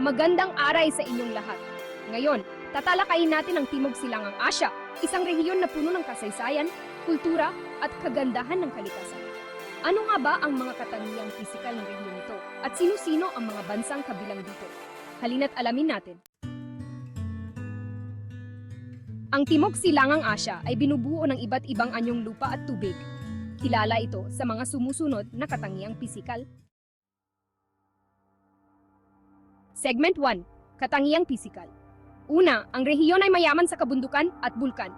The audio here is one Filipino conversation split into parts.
Magandang aray sa inyong lahat. Ngayon, tatalakayin natin ang Timog Silangang Asya, isang rehiyon na puno ng kasaysayan, kultura, at kagandahan ng kalikasan. Ano nga ba ang mga katangiang pisikal ng rehiyon ito? At sino-sino ang mga bansang kabilang dito? Halina't alamin natin. Ang Timog Silangang Asya ay binubuo ng iba't ibang anyong lupa at tubig. Kilala ito sa mga sumusunod na katangiang pisikal. Segment 1. Katangiang pisikal. Una, ang rehiyon ay mayaman sa kabundukan at bulkan.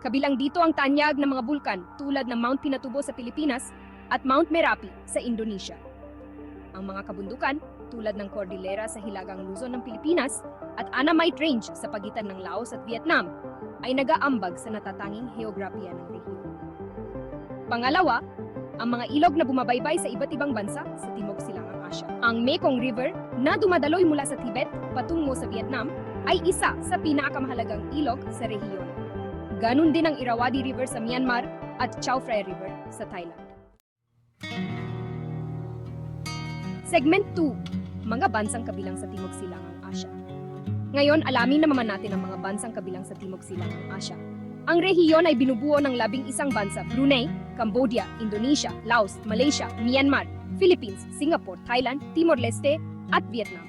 Kabilang dito ang tanyag ng mga bulkan tulad ng Mount Pinatubo sa Pilipinas at Mount Merapi sa Indonesia. Ang mga kabundukan tulad ng Cordillera sa Hilagang Luzon ng Pilipinas at Annamite Range sa pagitan ng Laos at Vietnam ay nagaambag sa natatanging heograpiya ng rehiyon. Pangalawa, ang mga ilog na bumabaybay sa iba't ibang bansa sa Timog Asya. Ang Mekong River na dumadaloy mula sa Tibet patungo sa Vietnam ay isa sa pinakamahalagang ilog sa rehiyon. Ganon din ang Irrawaddy River sa Myanmar at Chao Phraya River sa Thailand. Segment 2. Mga bansang kabilang sa Timog Silangang Asya. Ngayon, alamin naman natin ang mga bansang kabilang sa Timog Silangang Asya. Ang rehiyon ay binubuo ng labing isang bansa, Brunei, Cambodia, Indonesia, Laos, Malaysia, Myanmar, Philippines, Singapore, Thailand, Timor-Leste, at Vietnam.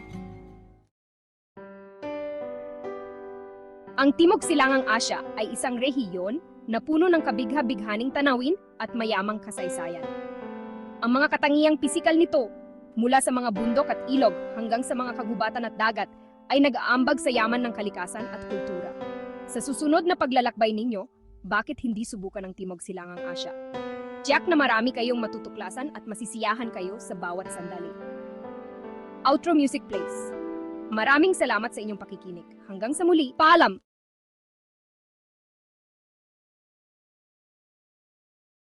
Ang Timog Silangang Asya ay isang rehiyon na puno ng kabigha-bighaning tanawin at mayamang kasaysayan. Ang mga katangiang pisikal nito, mula sa mga bundok at ilog hanggang sa mga kagubatan at dagat, ay nag-aambag sa yaman ng kalikasan at kultura. Sa susunod na paglalakbay ninyo, bakit hindi subukan ang Timog Silangang Asya? Tiyak na marami kayong matutuklasan at masisiyahan kayo sa bawat sandali. Outro Music Plays. Maraming salamat sa inyong pakikinig. Hanggang sa muli, paalam!